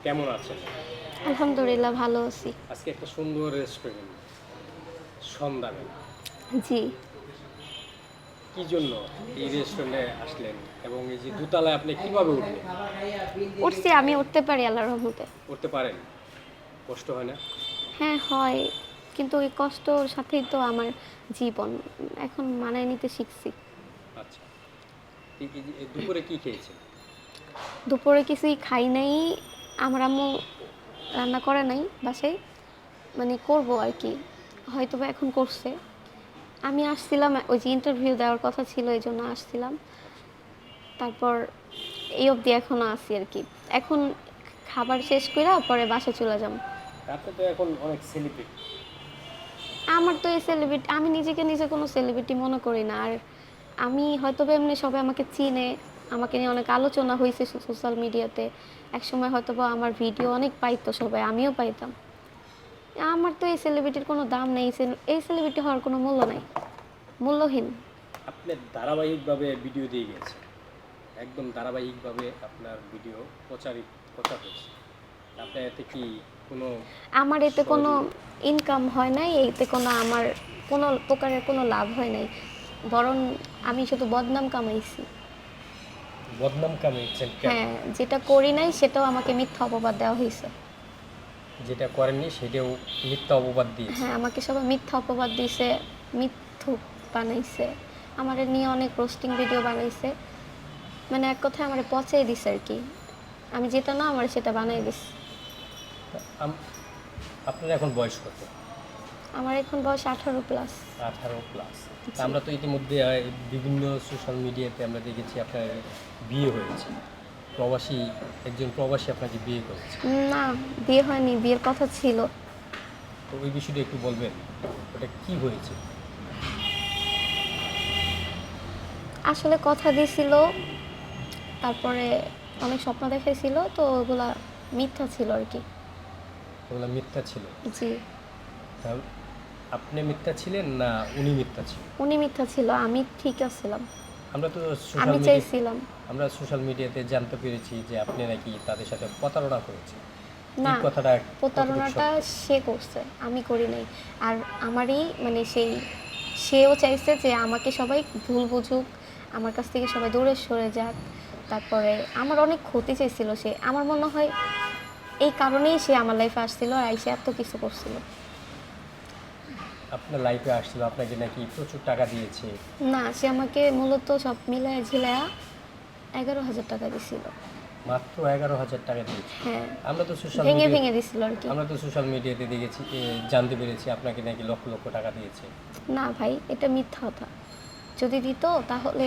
কেমন আছেন? আলহামদুলিল্লাহ ভালো আছি। আজকে একটা সুন্দর রেস্টুরেন্ট সন্ধ্যাবেলা জি। কি জন্য এই রেস্টুরেন্টে আসলেন এবং এই যে দোতলায় আপনি কীভাবে উঠলেন? উঠছি আমি উঠতে পারি আল্লাহর রহমতে। উঠতে পারেন? কষ্ট হয় না? হ্যাঁ হয়। কিন্তু ওই কষ্টর সাথেই তো আমার জীবন। এখন মানায় নিতে শিখছি। আচ্ছা। এই- এই এই দুপুরে কি খেয়েছেন? দুপুরে কিছুই খাই নাই। আমার আম্মু রান্না করে নাই বাসায় মানে করব আর কি। হয়তো বা এখন করছে। আমি আসছিলাম ওই যে ইন্টারভিউ দেওয়ার কথা ছিল এই জন্য আসছিলাম। তারপর এই অবধি এখনও আসি আর কি। এখন খাবার শেষ করে পরে বাসা চলে যাব আপনি তো এখন অনেক সেলিব্রিটি আমার তো এই সেলিব্রিটি আমি নিজেকে নিজে কোনো সেলিব্রিটি মনে করি না। আর আমি হয়তো এমনি সবাই আমাকে চিনে আমাকে নিয়ে অনেক আলোচনা হয়েছে সোশ্যাল মিডিয়াতে একসময় হয়তো বা আমার ভিডিও অনেক পাইতো সবাই আমিও পাইতাম। আমার তো এই সেলিব্রিটির কোনো দাম নেই এই সেলিব্রিটি হওয়ার কোনো মূল্য নাই মূল্যহীন। আপনি ধারাবাহিকভাবে ভিডিও দিয়ে গেছেন। একদম ধারাবাহিকভাবে আপনার ভিডিও প্রচারিত প্রচার হচ্ছে আপনি এতে কি কোনো আমার এতে কোনো ইনকাম হয় নাই এতে কোনো আমার কোনো প্রকারের কোনো লাভ হয় নাই। বরং আমি শুধু বদনাম কামাইছি। বদনাম কামিয়েছেন হ্যাঁ যেটা করি নাই সেটাও আমাকে মিথ্যা অপবাদ দেওয়া হয়েছে। যেটা করেননি সেটাও মিথ্যা অপবাদ দিয়ে হ্যাঁ আমাকে সবাই মিথ্যা অপবাদ দিছে মিথ্যুক বানাইছে। আমার নিয়ে অনেক রোস্টিং ভিডিও বানাইছে। মানে এক কথায় আমার পচাই দিছে আর কি। আমি যেটা না আমার সেটা বানাই দিস আপনার এখন বয়স কত? আমার এখন বয়স আঠারো প্লাস আঠারো প্লাস আমরা তো ইতিমধ্যে বিভিন্ন সোশ্যাল মিডিয়াতে আমরা দেখেছি আপনার বিয়ে হয়েছে। প্রবাসী একজন প্রবাসী আপনাকে বিয়ে করেছে। না বিয়ে হয়নি বিয়ের কথা ছিল। তো ওই বিষয়টা একটু বলবেন ওটা কি হয়েছে? আসলে কথা দিছিল তারপরে অনেক স্বপ্ন দেখাইছিল তো ওগুলা মিথ্যা ছিল আর কি। ওগুলা মিথ্যা ছিল? জি। আপনি মিথ্যা ছিলেন না উনি মিথ্যা ছিল উনি মিথ্যা ছিল আমি ঠিক আছিলাম। আমরা তো সোশ্যাল আমি মিডিয়া চাইছিলাম। আমরা সোশ্যাল মিডিয়াতে জানতে পেরেছি যে আপনি নাকি তাদের সাথে প্রতারণা করেছেন। না কথাটা প্রতারণাটা সে করছে আমি করি নাই। আর আমারই মানে সেই সেও চাইছে যে আমাকে সবাই ভুল বুঝুক আমার কাছ থেকে সবাই দূরে সরে যাক। তারপরে আমার অনেক ক্ষতি চাইছিল সে। আমার মনে হয় এই কারণেই সে আমার লাইফে আসছিল আর আইসে এত কিছু করছিল। আপনার লাইফে আসছিল আপনাকে নাকি প্রচুর টাকা দিয়েছে? না সে আমাকে মূলত সব মিলায় ঝিলায়া এগারো হাজার টাকা দিছিল। মাত্র এগারো হাজার টাকা দিয়েছে? হ্যাঁ আমরা তো সোশ্যাল ভেঙে ভেঙে দিছিল আর কি। আমরা তো সোশ্যাল মিডিয়াতে দেখেছি জানতে পেরেছি আপনাকে নাকি লক্ষ লক্ষ টাকা দিয়েছে। না ভাই এটা মিথ্যা কথা। যদি দিত তাহলে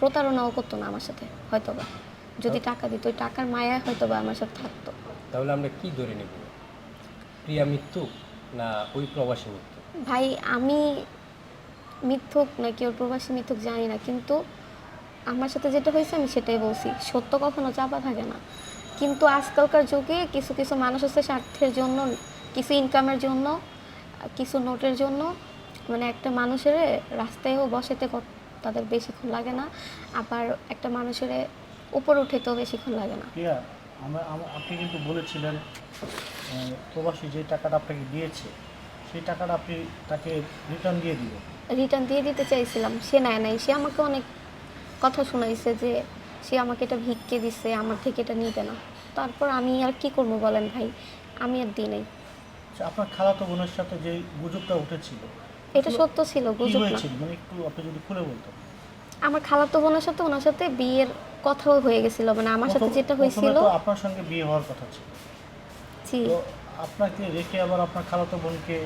প্রতারণাও করতো না আমার সাথে হয়তো বা যদি টাকা দিত ওই টাকার মায়া হয়তো বা আমার সাথে থাকতো। তাহলে আমরা কি ধরে নেব? প্রিয়া মৃত্যু না ওই প্রবাসী মৃত্যু? ভাই, আমি মিথ্যুক নাকি ওর প্রবাসী মিথ্যুক জানি না, কিন্তু আমার সাথে যেটা হয়েছে আমি সেটাই বলছি। সত্য কখনো চাপা থাকে না। কিন্তু আজকালকার যুগে কিছু কিছু মানুষ আছে স্বার্থের জন্য, কিছু ইনকামের জন্য, কিছু নোটের জন্য। মানে একটা মানুষের রাস্তায়ও বসাতে তাদের বেশিক্ষণ লাগে না। আবার একটা মানুষের উপর উঠেতেও বেশিক্ষণ লাগে না। আপনি কিন্তু বলেছিলেন প্রবাসী যে টাকাটা আপনাকে দিয়েছে সেই টাকাটা আপনি তাকে রিটার্ন দিয়ে দিবেন। রিটার্ন দিয়ে দিতে চাইছিলাম সে নেয় নাই। সে আমাকে অনেক কথা শোনাইছে যে সে আমাকে এটা ভিক্ষে দিছে আমার থেকে এটা নিবে না। তারপর আমি আর কি করব বলেন ভাই? আমি আর দিই নাই। আচ্ছা, আপনার খালাতো বোনের সাথে যে গুজবটা উঠেছিল এটা সত্য ছিল কি গুজব না। হয়েছিল? মানে একটু আপনি যদি খুলে বলতেন। আমার খালাতো বোনের সাথে ওনার সাথে বিয়ের কথাও হয়ে গেছিল। মানে আমার সাথে প্রথম- যেটা প্রথমে হয়েছিল তো আপনার সঙ্গে বিয়ে হওয়ার কথা ছিল। জি। তো আপনাকে রেখে আবার আপনার খালাতো বোনকে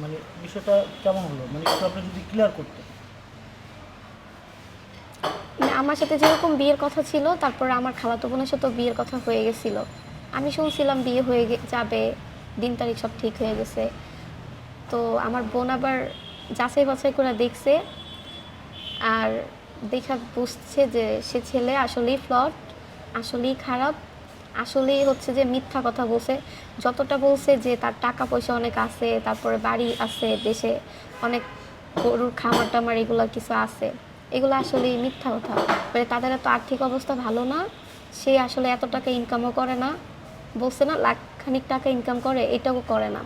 মানে বিষয়টা কেমন হলো? মানে একটু আপনি যদি ক্লিয়ার করতেন। মানে আমার সাথে যেরকম বিয়ের কথা ছিল, তারপর আমার খালাতো বোনের সাথেও বিয়ের কথা হয়ে গেছিল। আমি শুনছিলাম বিয়ে হয়ে যাবে, দিন তারিখ সব ঠিক হয়ে গেছে। তো আমার বোন আবার যাচাই বাছাই করে দেখছে, আর দেখা বুঝছে যে সে ছেলে আসলেই ফ্লট আসলেই খারাপ। আসলেই হচ্ছে যে মিথ্যা কথা বলছে। যতটা বলছে যে তার টাকা পয়সা অনেক আছে, তারপরে বাড়ি আছে, দেশে অনেক গরুর খামার টামার এগুলো কিছু আছে। এগুলো আসলে মিথ্যা কথা। মানে তাদের এত আর্থিক অবস্থা ভালো না, সে আসলে এত টাকা ইনকামও করে না। বলছে না, লাখ খানিক টাকা ইনকাম করে, এটাও করে না।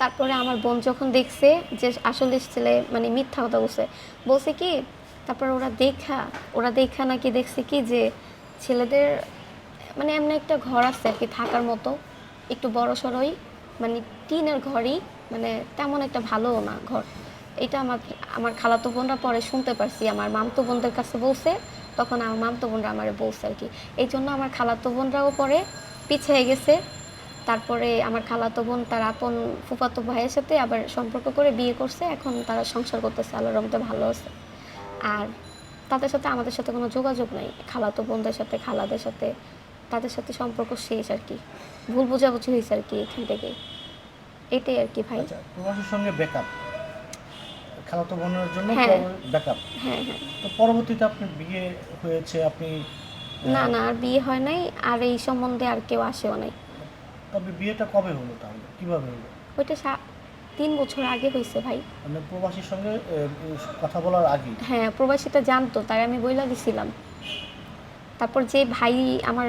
তারপরে আমার বোন যখন দেখছে যে আসলে ছেলে মানে মিথ্যা কথা বলছে বলছে কি, তারপরে ওরা দেখা ওরা দেখা নাকি দেখছে কি যে ছেলেদের মানে এমন একটা ঘর আছে আর কি থাকার মতো। একটু বড় সড়ই মানে টিনের ঘরই মানে তেমন একটা ভালোও না ঘর। এটা আমার আমার খালাতো বোনরা পরে শুনতে পারছি, আমার মামতো বোনদের কাছে বলছে, তখন আমার মামতো বোনরা আমারে বলছে আর কি। এই জন্য আমার খালাতো বোনরাও পরে পিছিয়ে গেছে। তারপরে আমার খালাতো বোন তার আপন ফুফাতো ভাইয়ের সাথে আবার সম্পর্ক করে বিয়ে করছে, এখন তারা সংসার করতেছে, আল্লাহর রহমতে ভালো আছে। আর তাদের সাথে আমাদের সাথে কোনো যোগাযোগ নাই, খালাতো বোনদের সাথে, খালাদের সাথে। তাদের সাথে সম্পর্ক শেষ আর কি। ভুল বোঝাবুঝি হয়েছে আর কি এখান থেকে। এটাই আর কি ভাই। আচ্ছা প্রবাসীর সঙ্গে ব্যাকআপ খালাতো বোনের জন্য। ব্যাকআপ হ্যাঁ। হ্যাঁ তো পরবর্তীতে আপনি বিয়ে হয়েছে আপনি না না আর বিয়ে হয় নাই আর এই সম্বন্ধে আর কেউ আসেও নাই। তবে বিয়েটা কবে হলো তাহলে? কীভাবে হলো? ওইটা সা- তিন বছর আগে হয়েছে ভাই। মানে প্রবাসীর সঙ্গে কথা বলার আগে? হ্যাঁ প্রবাসীটা জানতো তাই আমি বইলা দিছিলাম। তারপর যে ভাই আমার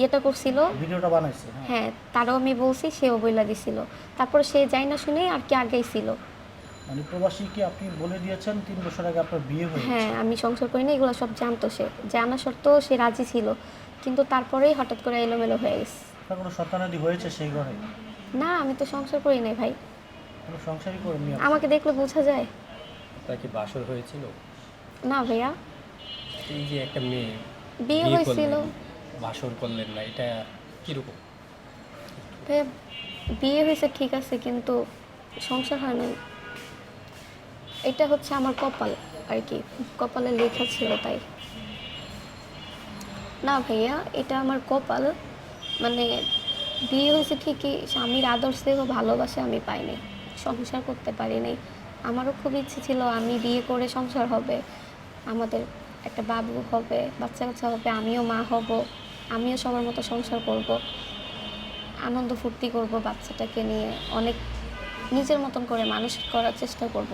ইয়েটা করছিল। ভিডিওটা বানাইছে হ্যাঁ। হ্যাঁ তারও আমি বলছি সেও বইলা দিছিল। তারপর সে যাই না শুনে আর কি আগেই ছিল। মানে প্রবাসীকে আপনি বলে দিয়েছেন তিন বছর আগে আপনার বিয়ে হয়েছে? হ্যাঁ আমি সংসার করি না এগুলো সব জানতো সে। জানা সত্ত্বেও সে রাজি ছিল। কিন্তু তারপরেই হঠাৎ করে এলোমেলো হয়ে গেছে। আপনার কোনো সন্তানাদি হয়েছে সেই ঘরে? না আমি তো সংসার করি নাই ভাই। কোনো সংসারই করেননি আপনি? আমাকে দেখলে বোঝা যায়। আপনার কি বাসর হয়েছিল? না ভাইয়া। এই যে একটা মেয়ে বিয়ে হয়েছিল। করলেন, বাসর করলেন না, এটা কীরকম? বিয়ে হয়েছে ঠিক আছে, কিন্তু সংসার হয় না এটা হচ্ছে আমার কপাল আর কি, কপালে লেখা ছিল তাই। না ভাইয়া, এটা আমার কপাল। মানে বিয়ে হয়েছে ঠিকই, স্বামীর আদর্শ থেকে ভালোবাসা আমি পাইনি, সংসার করতে পারিনি আমারও খুব ইচ্ছে ছিল, আমি বিয়ে করে সংসার হবে, আমাদের একটা বাবু হবে বাচ্চা কাচ্চা হবে, আমিও মা হব। আমিও সবার মতো সংসার করব আনন্দ ফুর্তি করব বাচ্চাটাকে নিয়ে অনেক নিজের মতন করে মানুষ করার চেষ্টা করব।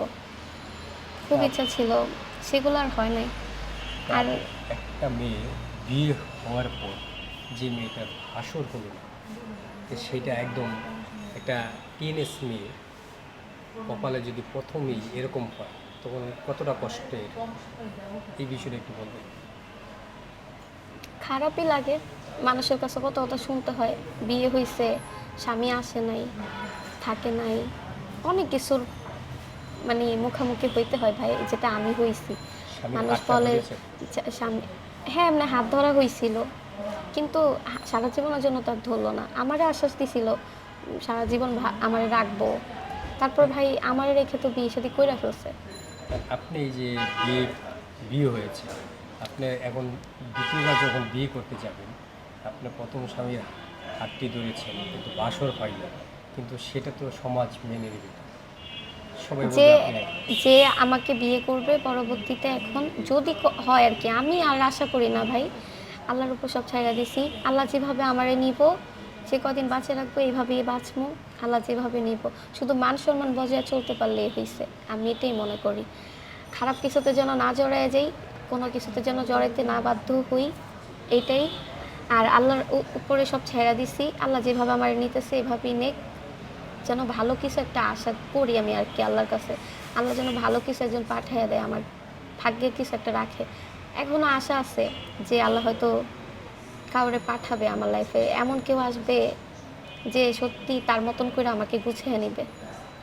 খুব ইচ্ছা ছিল সেগুলো আর হয় নাই। আর একটা মেয়ে বিয়ে হওয়ার পর যে মেয়েটার ভাসর হলো না সেটা একদম একটা টিএনএস মেয়ে কপালে যদি প্রথমেই এরকম হয় তখন কতটা কষ্টের? এই বিষয়টা একটু বলবেন। খারাপই লাগে। মানুষের কাছে কত কথা শুনতে হয় বিয়ে হয়েছে স্বামী আসে নাই থাকে নাই অনেক কিছুর মানে মুখামুখি হইতে হয় ভাই যেটা আমি হয়েছি মানুষ বলে স্বামী হ্যাঁ এমনি হাত ধরা হয়েছিল কিন্তু সারা জীবনের জন্য তার ধরলো না। আমারে আশ্বাস দিছিল সারা জীবন আমারে রাখব। তারপর ভাই আমারে রেখে তো বিয়ে শাদী কইরা ফেলছে। আপনি যে বিয়ে বিয়ে হয়েছে আপনি এখন দ্বিতীয়বার যখন বিয়ে করতে যাবেন আপনার প্রথম স্বামীর হাতটি ধরেছেন কিন্তু বাসর হয় না। কিন্তু সেটা তো সমাজ মেনে নেবে যে যে আমাকে বিয়ে করবে পরবর্তীতে এখন যদি হয় আর কি আমি আর আশা করি না ভাই। আল্লাহর উপর সব ছাইরা দিছি। আল্লাহ যেভাবে আমারে নিব যে কদিন বাঁচে রাখব এইভাবেই বাঁচবো আল্লাহ যেভাবে নিব শুধু মান সম্মান বজায় চলতে পারলেই হয়েছে আমি এটাই মনে করি। খারাপ কিছুতে যেন না জড়ায় যাই কোনো কিছুতে যেন জড়াইতে না বাধ্য হই, এইটাই। আর আল্লাহর উপরে সব ছেড়া দিছি। আল্লাহ যেভাবে আমার নিতেছে, এভাবেই নেক। যেন ভালো কিছু একটা আশা করি আমি আর কি আল্লাহর কাছে। আল্লাহ যেন ভালো কিছু একজন পাঠিয়ে দেয়, আমার ভাগ্যে কিছু একটা রাখে। এখনও আশা আছে যে আল্লাহ হয়তো কাউরে পাঠাবে আমার লাইফে এমন কেউ আসবে যে সত্যি তার মতন করে আমাকে গুছিয়ে নেবে।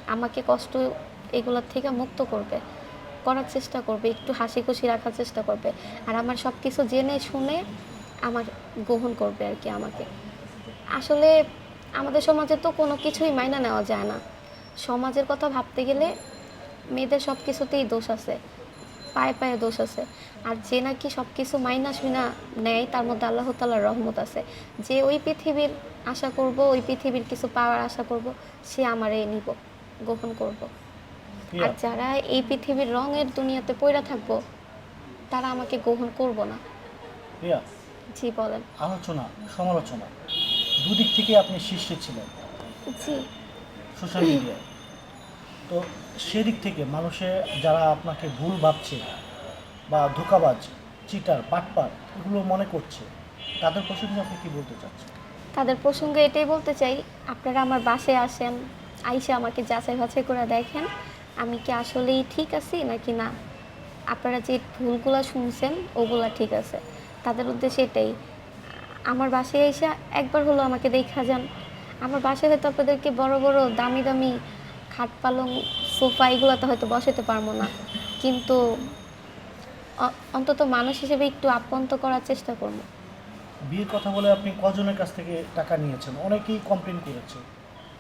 আমাকে কষ্ট এগুলোর থেকে মুক্ত করবে। করার চেষ্টা করবে, একটু হাসি খুশি রাখার চেষ্টা করবে। আর আমার সব কিছু জেনে শুনে আমার গ্রহণ করবে আর কি আমাকে। আসলে আমাদের সমাজে তো কোনো কিছুই মাইনা নেওয়া যায় না। সমাজের কথা ভাবতে গেলে মেয়েদের সব কিছুতেই দোষ আছে, পায়ে পায়ে দোষ আছে। আর যে নাকি সব কিছু মাইনা শুনা নেয়, তার মধ্যে আল্লাহ তাল্লাহ রহমত আছে। যে ওই পৃথিবীর আশা করব, ওই পৃথিবীর কিছু পাওয়ার আশা করব, সে আমারে নিব, গ্রহণ করব। আর যারা এই পৃথিবীর রঙের দুনিয়াতে পড়ে থাকব তারা আমাকে গ্রহণ করব না। প্রিয়া জি বলেন। আলোচনা সমালোচনা দুদিক থেকে আপনি শীর্ষে ছিলেন। জি। সোশ্যাল মিডিয়ায় তো সেদিক থেকে মানুষে যারা আপনাকে ভুল ভাবছে বা ধোকাবাজ চিটার পাটপার এগুলো মনে করছে তাদের প্রসঙ্গে আপনি কি বলতে চাচ্ছেন? তাদের প্রসঙ্গে এটাই বলতে চাই আপনারা আমার বাসায় আসেন আইসে আমাকে যাচাই বাছাই করে দেখেন আমি কি আসলেই ঠিক আছি নাকি না? আপনারা যে ভুলগুলো শুনছেন, ওগুলা ঠিক আছে। তাদের উদ্দেশ্যে এটাই। আমার বাসায় এসে একবার হলো আমাকে দেখা যান। আমার বাসায় হয়তো আপনাদেরকে বড় বড়, দামি দামি খাট পালং সোফা এগুলোতে হয়তো বসাতে পারব না। কিন্তু অন্তত মানুষ হিসেবে একটু আপ্যায়ন্ত করার চেষ্টা করব। বিয়ের কথা বলে আপনি কজনের কাছ থেকে টাকা নিয়েছেন? অনেকেই কমপ্লেন করেছে।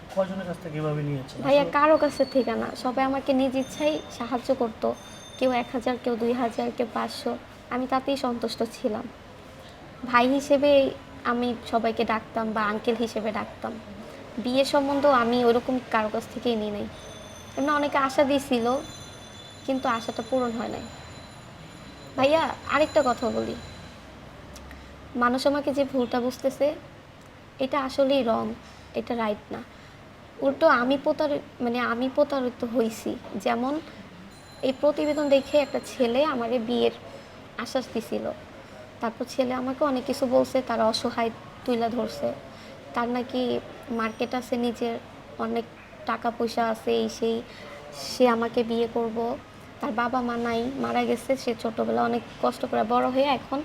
তো কজনের কাছ থেকে এভাবে নিয়েছেন? ভাইয়া কারও কাছে থেকে না। সবাই আমাকে নিজ ইচ্ছাই সাহায্য করতো। কেউ এক হাজার কেউ দুই হাজার কেউ পাঁচশো। আমি তাতেই সন্তুষ্ট ছিলাম। ভাই হিসেবে আমি সবাইকে ডাকতাম বা আঙ্কেল হিসেবে ডাকতাম। বিয়ে সম্বন্ধেও আমি ওরকম কারও কাছ থেকেই নিই নাই। এমনি অনেকে আশা দিয়েছিল কিন্তু আশাটা পূরণ হয় নাই। ভাইয়া আরেকটা কথা বলি। মানুষ আমাকে যে ভুলটা বুঝতেছে এটা আসলেই রং এটা রাইট না। উল্টো আমি প্রতারিত মানে আমি প্রতারিত হয়েছি যেমন এই প্রতিবেদন দেখে একটা ছেলে আমারে বিয়ের আশ্বাস দিছিল। তারপর ছেলে আমাকে অনেক কিছু বলছে, তার অসহায় তুলে ধরছে। তার নাকি মার্কেট আছে নিজের, অনেক টাকা পয়সা আছে, এই সেই। সে আমাকে বিয়ে করব। তার বাবা মা নাই, মারা গেছে, সে ছোটোবেলা অনেক কষ্ট করে বড় হয়ে এখন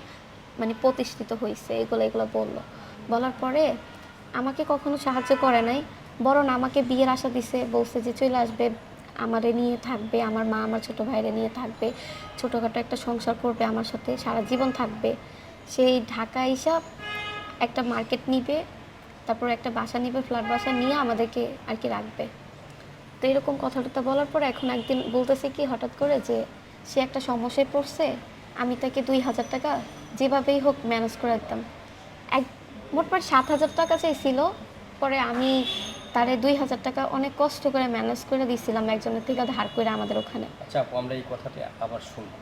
মানে প্রতিষ্ঠিত হয়েছে এগুলো এগুলো বলল। বলার পরে আমাকে কখনো সাহায্য করে নাই। বরং আমাকে বিয়ের আশা দিছে, বলছে যে চলে আসবে, আমারে নিয়ে থাকবে, আমার মা আমার ছোটো ভাইরে নিয়ে থাকবে, ছোটোখাটো একটা সংসার করবে আমার সাথে, সারা জীবন থাকবে। সেই ঢাকা হিসাব একটা মার্কেট নিবে, তারপর একটা বাসা নিবে, ফ্ল্যাট বাসা নিয়ে আমাদেরকে আর কি রাখবে। তো এরকম কথাটা বলার পর এখন একদিন বলতেছে কি, হঠাৎ করে যে সে একটা সমস্যায় পড়ছে, আমি তাকে দুই হাজার টাকা যেভাবেই হোক ম্যানেজ করে দিতাম। এক মোটমাট সাত হাজার টাকা চাইছিল পরে আমি তারে দুই হাজার টাকা অনেক কষ্ট করে ম্যানেজ করে দিয়েছিলাম একজনের থেকে ধার করে আমাদের ওখানে। আচ্ছা আমরা এই কথাটা আবার শুনব।